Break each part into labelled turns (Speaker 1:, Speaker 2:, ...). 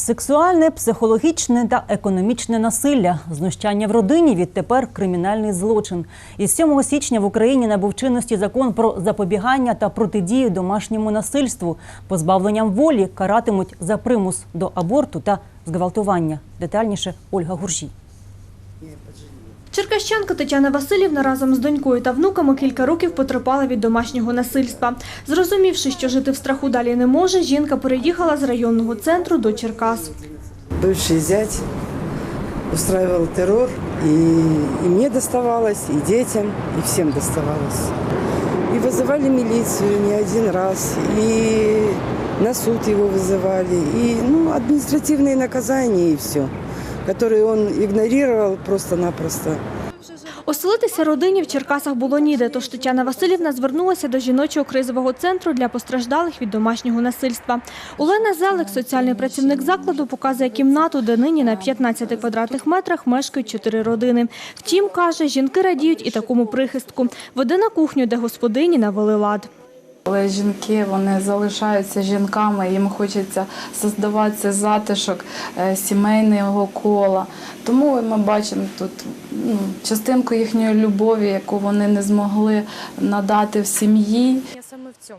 Speaker 1: Сексуальне, психологічне та економічне насилля, знущання в родині відтепер кримінальний злочин. Із 7 січня в Україні набув чинності закон про запобігання та протидію домашньому насильству. Позбавленням волі каратимуть за примус до аборту та зґвалтування. Детальніше Ольга Гуржій.
Speaker 2: Черкащанка Тетяна Васильівна разом з донькою та внуками кілька років потерпала від домашнього насильства. Зрозумівши, що жити в страху далі не може, жінка переїхала з районного центру до Черкас.
Speaker 3: Бывший зять устраивал террор, и, и мне доставалось, и детям, и всем доставалось. И вызывали милицию не один раз, и на суд его вызывали, и ну, административные наказания, и все, которые он игнорировал просто-напросто.
Speaker 2: Оселитися родині в Черкасах було ніде, тож Тетяна Васильівна звернулася до жіночого кризового центру для постраждалих від домашнього насильства. Олена Зелик, соціальний працівник закладу, показує кімнату, де нині на 15 квадратних метрах мешкають чотири родини. Втім, каже, жінки радіють і такому прихистку. Веде на кухню, де господині навели лад.
Speaker 4: Але жінки вони залишаються жінками, їм хочеться создавати затишок е, сімейного кола. Тому ми бачимо тут ну, частинку їхньої любові, яку вони не змогли надати в сім'ї.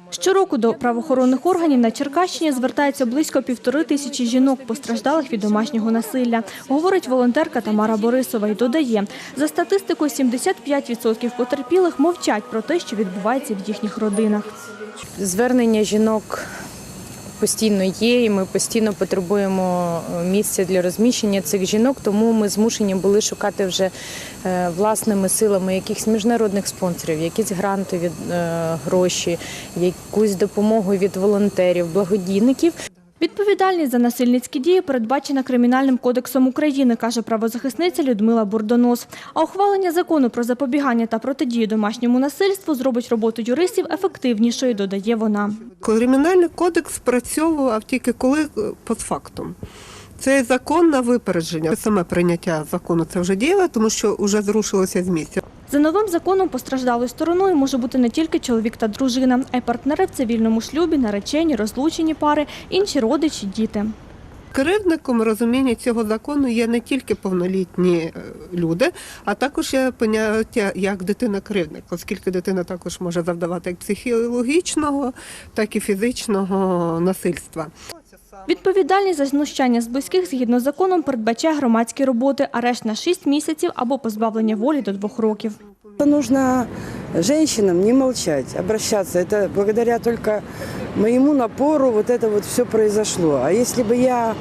Speaker 2: Щороку до правоохоронних органів на Черкащині звертається близько півтори тисячі жінок, постраждалих від домашнього насилля, говорить волонтерка Тамара Борисова і додає, за статистикою 75% потерпілих мовчать про те, що відбувається в їхніх родинах.
Speaker 5: Звернення жінок постійно є, і ми постійно потребуємо е, місця для розміщення цих жінок, тому ми змушені були шукати вже е, власними силами якихось міжнародних спонсорів, якісь грантові е, гроші, якусь допомогу від волонтерів, благодійників.
Speaker 2: Відповідальність за насильницькі дії передбачена Кримінальним кодексом України, каже правозахисниця Людмила Бурдонос. А ухвалення закону про запобігання та протидію домашньому насильству зробить роботу юристів ефективнішою, додає вона.
Speaker 6: Кримінальний кодекс спрацьовував тільки коли е, постфактум. Цей закон на випередження. Саме прийняття закону це вже діяло, тому що вже зрушилося з місця.
Speaker 2: За новим законом постраждалою стороною може бути не тільки чоловік та дружина, а й партнери в цивільному шлюбі, наречені, розлучені пари, інші родичі, діти.
Speaker 6: Кривдником розуміння цього закону є не тільки повнолітні е, люди, а також є поняття як дитина-кривдник, оскільки дитина також може завдавати як психологічного, так і фізичного насильства.
Speaker 2: Відповідальність за знущання з близьких згідно з законом передбачає громадські роботи, арешт на 6 місяців або позбавлення волі до 2 років.
Speaker 3: Это Нужно женщинам не молчать, обращаться. Это благодаря только моему напору вот это вот все произошло. А если бы я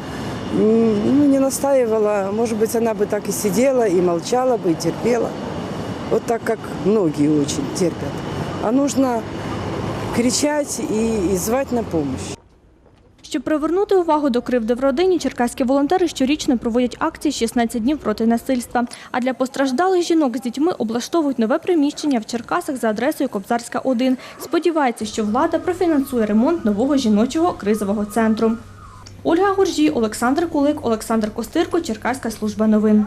Speaker 3: м, ну, не настаивала, может быть, она бы так и сидела, и молчала бы, и терпела. Вот так, как многие очень терпят. А нужно кричать и, и звать на помощь.
Speaker 2: Щоб привернути увагу до кривди в родині, черкаські волонтери щорічно проводять акції «16 днів проти насильства. А для постраждалих жінок з дітьми облаштовують нове приміщення в Черкасах за адресою Кобзарська 1. Сподівається, що влада профінансує ремонт нового жіночого кризового центру. Ольга Гуржій, Олександр Кулик, Олександр Костирко, Черкаська служба новин.